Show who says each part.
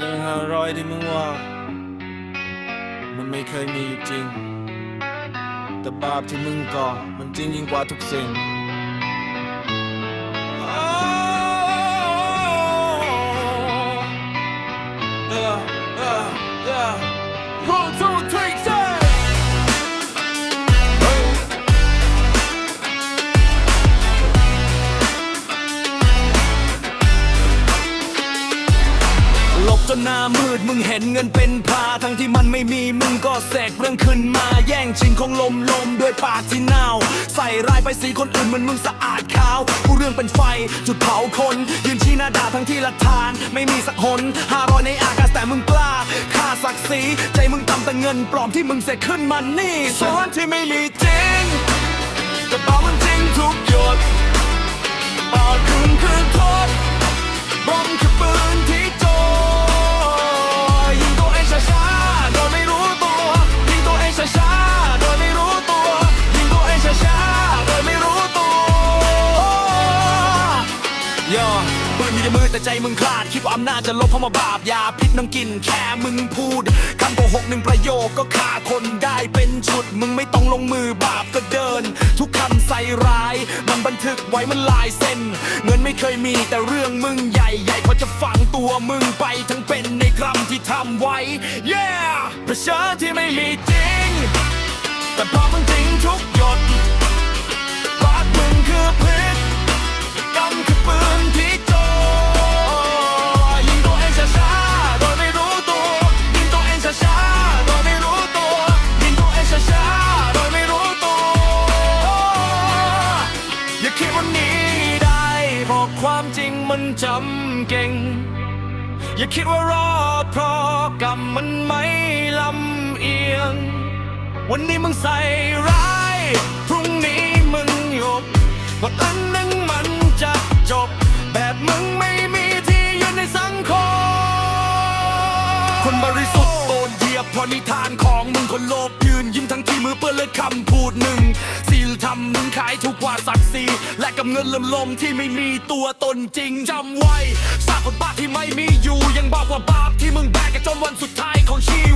Speaker 1: คือห้าร้อยที่มึงว่า มันไม่เคยมีอยู่จริง แต่บาปที่มึงก่อมันจริงยิ่งกว่าทุกสิ่งเออเออเอ
Speaker 2: อ One, two, three, จนหน้ามืดมึงเห็นเงินเป็นพาทั้งที่มันไม่มีมึงก็แสกเรื่องขึ้นมาแย่งชิงของลมลมด้วยปากที่เน่า ใส่ร้ายไปสีคนอื่นเหมือนมึงสะอาดขาวกูเรื่องเป็นไฟจุดเผาคน ยืนชี้หน้าด่าทั้งที่หลักฐาน ไม่มีสักหนห้าร้อยในอากาศแต่มึงกล้าฆ่าศักดิ์ศรีใจมึงต่ำแต่เงินปลอมที่มึงเสกขึ้นมานี่สอนที่ไม่มีจริงแต่บอกมันจริง ย่อปืนมีในมือแต่ใจมึงคลาด คิดว่าอำนาจจะลบเพราะมาบาปยาพิษน้ำกินแค่มึงพูดคำโกหกหนึ่งประโยคก็ฆ่าคนได้เป็นชุด มึงไม่ต้องลงมือบาปก็เดิน ทุกคำใส่ร้าย มันบันทึกไว้มันลายเส้น เงินไม่เคยมีแต่เรื่องมึงใหญ่ใหญ่พราะจะฝังตัวมึงไปทั้งเป็นในคำที่ทำไว้ yeah ประชาที่ไม่มีจริง แต่พอมึงจริงทุก ได้เพราะความจริงมันจำเก่ง อย่าคิดว่ารอดเพราะกรรมมันไม่ลำเอียง วันนี้มึงใส่ร้าย พรุ่งนี้มึงหยบวันอันหนึ่งมันจะจบ แบบมึงไม่มีที่ยืนในสังคม คนบริสุทธิ์โดนเหยียบเพราะนิทานของมึงคนโลภยืนยิ้มทั้งที่มือเปื้อนเลือดคำพูดหนึ่ง ทำมึงขายถูกกว่าศักดิ์ศรีและกับเงินลมลมที่ไม่มีตัวตนจริงจำไว้สร้างคนบ้าที่ไม่มีอยู่ ยังบอกว่าบาปที่มึงแบกกันจนวันสุดท้ายของชีวิต